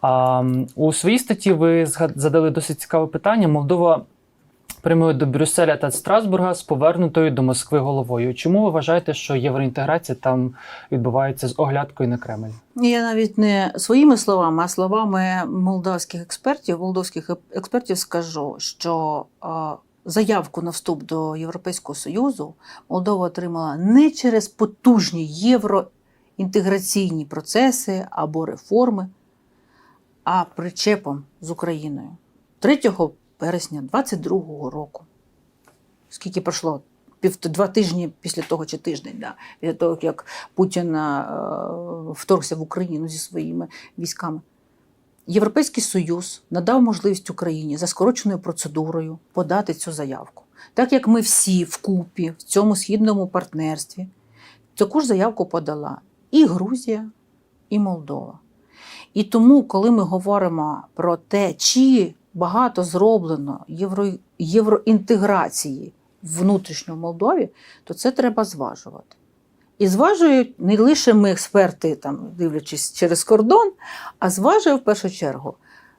А, у своїй статті ви задали досить цікаве питання. Молдова прямує до Брюсселя та Страсбурга з повернутою до Москви головою. Чому ви вважаєте, що євроінтеграція там відбувається з оглядкою на Кремль? Я навіть не своїми словами, а словами молдавських експертів, молдовських експертів скажу, що заявку на вступ до Європейського Союзу Молдова отримала не через потужні євроінтеграційні процеси або реформи, а причепом з Україною 3 вересня 22-го року. Скільки пройшло? Два тижні після того, чи тиждень, да, після того, як Путін е, вторгся в Україну зі своїми військами. Європейський Союз надав можливість Україні за скороченою процедурою подати цю заявку. Так як ми всі вкупі в цьому східному партнерстві, таку ж заявку подала і Грузія, і Молдова. І тому, коли ми говоримо про те, чи багато зроблено євро, євроінтеграції в Молдові, то це треба зважувати. І зважують не лише ми, експерти, там, дивлячись через кордон, а зважує в першу чергу